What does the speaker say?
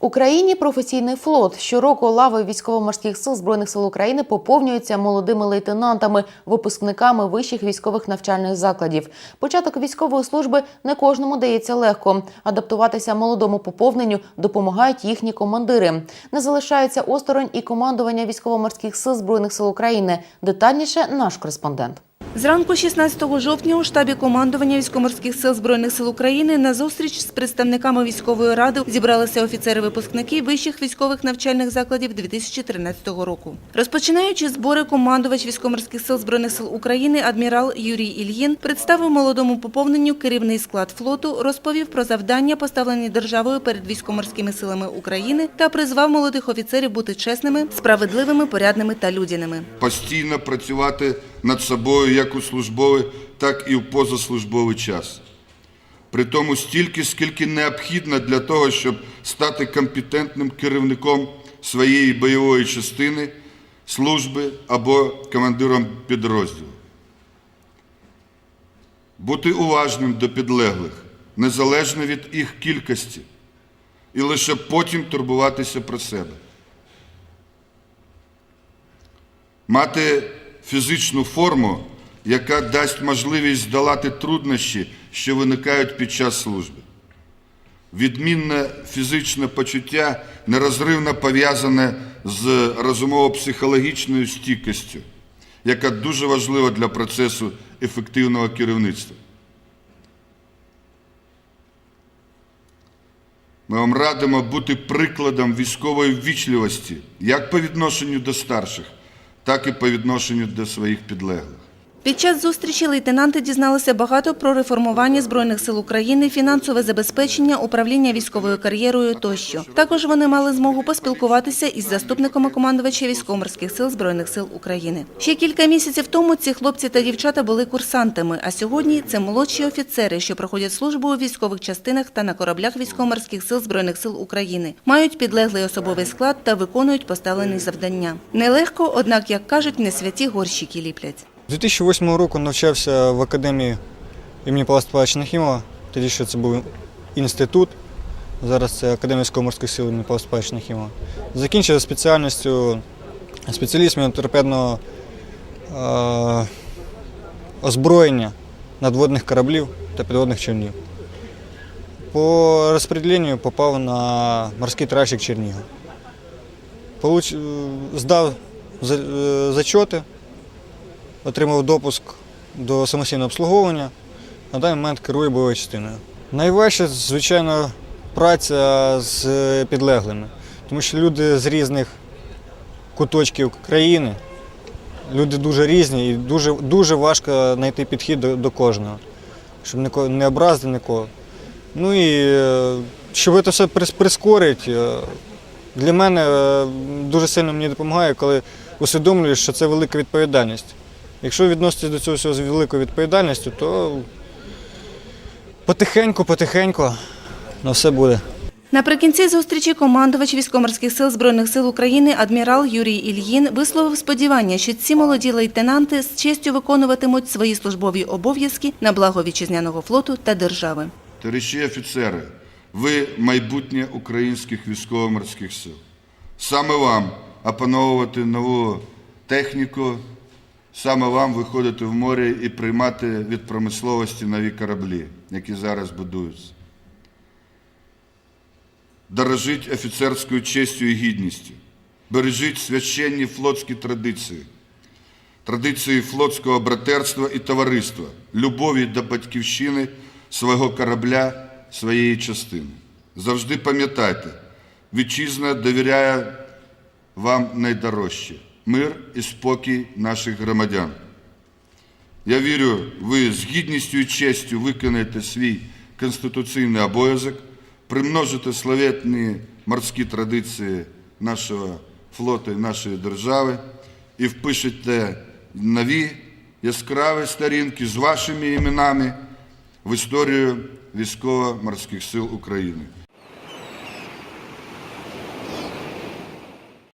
Україні професійний флот. Щороку лави військово-морських сил збройних сил України поповнюються молодими лейтенантами, випускниками вищих військових навчальних закладів. Початок військової служби не кожному дається легко. Адаптуватися молодому поповненню допомагають їхні командири. Не залишається осторонь і командування військово-морських сил збройних сил України. Детальніше наш кореспондент. Зранку 16 жовтня у штабі командування військоморських сил Збройних сил України на зустріч з представниками військової ради зібралися офіцери-випускники вищих військових навчальних закладів 2013 року. Розпочинаючи збори, командувач військоморських сил Збройних сил України адмірал Юрій Ільїн представив молодому поповненню керівний склад флоту, розповів про завдання, поставлені державою перед військоморськими силами України, та призвав молодих офіцерів бути чесними, справедливими, порядними та людяними. постійно працювати над собою як у службовий, так і в позаслужбовий час. При тому стільки, скільки необхідно для того, щоб стати компетентним керівником своєї бойової частини, служби або командиром підрозділу. Бути уважним до підлеглих, незалежно від їх кількості, і лише потім турбуватися про себе. мати фізичну форму, яка дасть можливість здолати труднощі, що виникають під час служби. Відмінне фізичне почуття нерозривно пов'язане з розумово-психологічною стійкістю, яка дуже важлива для процесу ефективного керівництва. Ми вам радимо бути прикладом військової ввічливості як по відношенню до старших, так і по відношенню до своїх підлеглих. Під час зустрічі лейтенанти дізналися багато про реформування Збройних сил України, фінансове забезпечення, управління військовою кар'єрою тощо. Також вони мали змогу поспілкуватися із заступниками командувача військово-морських сил Збройних сил України. Ще кілька місяців тому ці хлопці та дівчата були курсантами, а сьогодні це молодші офіцери, що проходять службу у військових частинах та на кораблях військово-морських сил Збройних сил України, мають підлеглий особовий склад та виконують поставлені завдання. Нелегко, однак, як кажуть, не святі горщики ліплять. З 2008 року навчався в академії імені Павла Степановича Нахімова. Тоді ще це був інститут. Зараз це Академія військово-морських сил імені Павла Степановича Нахімова. Закінчив спеціальністю спеціаліст міноторпедного е, озброєння надводних кораблів та підводних човнів. По розподіленню попав на морський тральщик Чернігів. Здав е, зачоти отримав допуск до самостійного обслуговування. На даний момент керую бойовою частиною. Найважче, звичайно, праця з підлеглими, тому що люди з різних куточків країни, люди дуже різні і дуже, дуже важко знайти підхід до, до кожного, щоб нікого не образити нікого. Ну і е, щоб це все прис- прискорити, е, для мене е, дуже сильно мені допомагає, коли усвідомлюєш, що це велика відповідальність. Якщо відноситися до цього всього з великою відповідальністю, то потихеньку, потихеньку на все буде. Наприкінці зустрічі командувач військоморських сил Збройних сил України адмірал Юрій Ільїн висловив сподівання, що ці молоді лейтенанти з честю виконуватимуть свої службові обов'язки на благо вітчизняного флоту та держави. Товариші офіцери, ви майбутнє українських військово-морських сил. Саме вам опановувати нову техніку, саме вам виходити в море і приймати від промисловості нові кораблі, які зараз будуються. Дорожіть офіцерською честю і гідністю, бережіть священні флотські традиції, традиції флотського братерства і товариства, любові до батьківщини, свого корабля, своєї частини. Завжди пам'ятайте, вітчизна довіряє вам найдорожче мир і спокій наших громадян. Я вірю, ви з гідністю і честю виконаєте свій конституційний обов'язок, примножите славетні морські традиції нашого флоту і нашої держави і впишете нові яскраві сторінки з вашими іменами в історію військово-морських сил України.